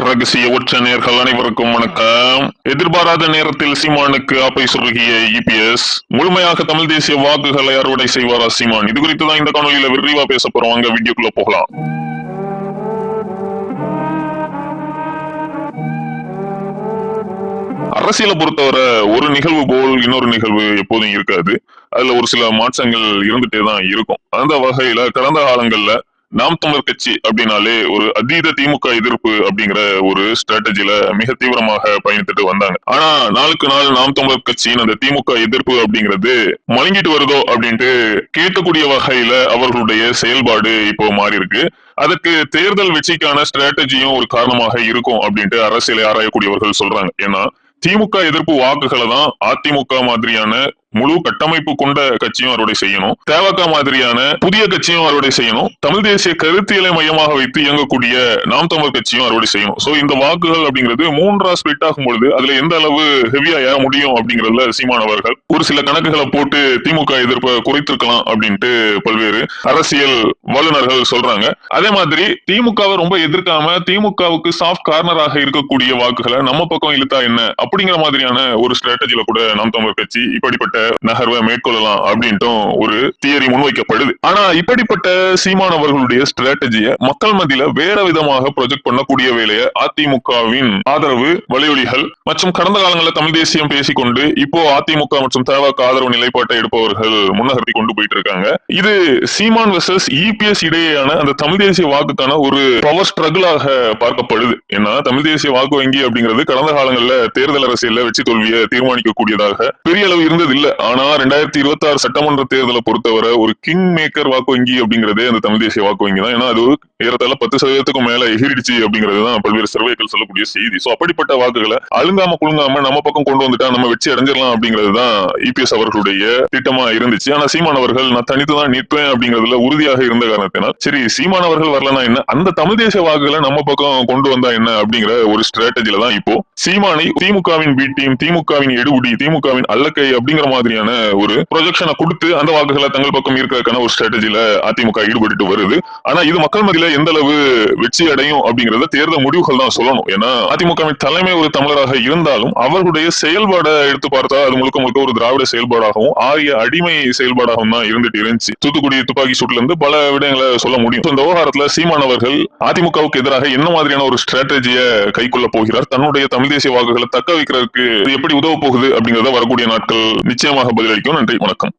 ரகசிய உச்ச நேர்கள் அனைவருக்கும் வணக்கம். எதிர்பாராத நேரத்தில் சீமானுக்கு ஆப்பை சுருகிய இபிஎஸ் முழுமையாக தமிழ் தேசிய வாக்குகளை அறுவடை செய்வாரா சீமான்? இது குறித்து தான் இந்த காணொலியில விரிவா பேச போறோம். அங்க வீடியோக்குள்ள போகலாம். அரசியலை பொறுத்தவரை ஒரு நிகழ்வு போல் இன்னொரு நிகழ்வு எப்போதும் இருக்காது. அதுல ஒரு சில மாற்றங்கள் இருந்துட்டே தான் இருக்கும். அந்த வகையில கடந்த காலங்கள்ல நாம் தமிழர் கட்சி அப்படின்னாலே ஒரு அதீத திமுக எதிர்ப்பு அப்படிங்கிற ஒரு ஸ்ட்ராட்டஜில மிக தீவிரமாக பயணித்துட்டு வந்தாங்க. ஆனா நாளுக்கு நாள் நாம் தமிழர் கட்சியின் அந்த திமுக எதிர்ப்பு அப்படிங்கிறது மழுங்கிட்டு வருதோ அப்படின்ட்டு கேட்கக்கூடிய வகையில அவர்களுடைய செயல்பாடு இப்போ மாறி இருக்கு அதுக்கு தேர்தல் வெற்றிக்கான ஸ்ட்ராட்டஜியும் ஒரு காரணமாக இருக்கும் அப்படின்ட்டு அரசியலை ஆராயக்கூடியவர்கள் சொல்றாங்க. ஏன்னா திமுக எதிர்ப்பு வாக்குகளை தான் அதிமுக மாதிரியான முழு கட்டமைப்பு கொண்ட கட்சியும் அறுவடை செய்யணும். தேவக மாதிரியான புதிய கட்சியும் அறுவடை செய்யணும். தமிழ் தேசிய கருத்தியலை மையமாக வைத்து இயங்கக்கூடிய நாம் தமிழ் கட்சியும் அறுவடை செய்யணும். சோ இந்த வாக்குகள் அப்படிங்கிறது மூன்றா ஸ்பிளிட் ஆகும் பொழுது அதுல எந்த அளவு ஹெவியா ஏற முடியும் அப்படிங்கறதுல சீமானவர்கள் ஒரு சில கணக்குகளை போட்டு திமுக எதிர்ப்பை குறைத்திருக்கலாம் அப்படின்ட்டு பல்வேறு அரசியல் வல்லுநர்கள் சொல்றாங்க. அதே மாதிரி திமுகவை ரொம்ப எதிர்க்காம திமுகவுக்கு சாஃப்ட் கார்னராக இருக்கக்கூடிய வாக்குகளை நம்ம பக்கம் இழுத்தா என்ன? அப்படிங்கிற மாதிரியான ஒரு ஸ்ட்ராட்டஜில கூட நாம் தமிழர் கட்சி இப்படிப்பட்ட நகர்வை மேற்கொள்ளலாம் அப்படின்ட்டும் ஒரு தியரி முன்வைக்கப்படுது. ஆனா இப்படிப்பட்ட சீமான் அவர்களுடைய ஸ்ட்ராட்டஜியை மக்கள் மத்தியில வேற விதமாக ப்ரொஜெக்ட் பண்ணக்கூடிய வேலையை அதிமுகவின் ஆதரவு வலியொலிகள் மற்றும் கடந்த காலங்களில் தமிழ் தேசியம் பேசிக்கொண்டு இப்போ அதிமுக மற்றும் தேவாக்கு ஆதரவு நிலைப்பாட்டை எடுப்பவர்கள் முன்னகர்த்தி கொண்டு போயிட்டு இருக்காங்க இது சீமான் வெர்சஸ் இபிஎஸ் இடையேயான அந்த தமிழ் தேசிய வாக்குக்கான ஒரு பவர் ஸ்ட்ரகிளாக பார்க்கப்படுது. ஏன்னா தமிழ் தேசிய வாக்கு வங்கி அப்படிங்கிறது கடந்த காலங்களில் தேர்தல் அரசியல்ல வெற்றி தோல்வியை தீர்மானிக்கக்கூடியதாக பெரிய அளவு இருந்தது இல்ல ஆனா ரெண்டாயிரத்தி இருபத்தி ஆறு சட்டமன்ற தேர்தலை பொறுத்தவரை ஒரு கிங் மேக்கர் வாக்கு வங்கி அப்படிங்கறதே அந்த தமிழ் தேசிய வாக்கு வங்கி தான் ஏன்னா அது ஒரு ஏறத்தாழ பத்து சதவீதத்துக்கும் மேல எகிரிடுச்சு அப்படிங்கிறது தான் பல்வேறு சர்வேக்கள் சொல்லக்கூடிய செய்தி. சோ அப்படிப்பட்ட வாக்குகளை அழுங்காம குழுங்காம நம்ம பக்கம் கொண்டு வந்துட்டா நம்ம வெற்றி அடைஞ்சிடலாம் அப்படிங்கிறது தான் இபிஎஸ் அவர்களுடைய திட்டமா இருந்துச்சு. ஆனா சீமான் அவர்கள் நான் தனித்து தான் நிற்பேன் அப்படிங்கிறதுல உறுதியாக இருந்த காரணத்தினால் சரி சீமான் அவர்கள் வரலனா என்ன? அந்த தமிழ் தேசிய வாக்குகளை நம்ம பக்கம் கொண்டு வந்தா என்ன அப்படிங்கிற ஒரு ஸ்ட்ராட்டஜில தான் இப்போ சீமானை திமுகவின் பி டீம் திமுகவின் எடுபடி திமுகவின் அல்லக்கை அப்படிங்கிற மாதிரி மாதிரியான ஒரு ப்ரொஜெக்ஷனை கொடுத்து அந்த வாக்குகளை தங்கள் பக்கம் இருக்கிறதுக்கான ஒரு ஸ்ட்ராட்டஜியில அதிமுக ஈடுபட்டு வருது. ஆனா இது மக்கள் மத்தியில எந்த அளவு வெற்றி அடையும் அப்படிங்கறத தேர்தல் முடிவுகள் தான் சொல்லணும். ஏன்னா அதிமுகவின் தலைமை ஒரு தமிழராக இருந்தாலும் அவர்களுடைய செயல்பாடை எடுத்து பார்த்தா அது முழுக்க முழுக்க ஒரு திராவிட செயல்பாடாகவும் ஆரிய அடிமை செயல்பாடாகவும் தான் இருந்துட்டு இருந்துச்சு. தூத்துக்குடி துப்பாக்கி சூட்ல இருந்து பல விடயங்களை சொல்ல முடியும். இந்த விவகாரத்துல சீமான் அவர்கள் அதிமுகவுக்கு எதிராக என்ன மாதிரியான ஒரு ஸ்ட்ராட்டஜியை கைக்கொள்ள போகிறார்? தன்னுடைய தமிழ் தேசிய வாக்குகளை தக்க வைக்கிறதுக்கு எப்படி உதவ போகுது அப்படிங்கறத வரக்கூடிய நாட்கள் நிச்சயம் நிச்சயமாக பதிலளிக்கும் நன்றி வணக்கம்.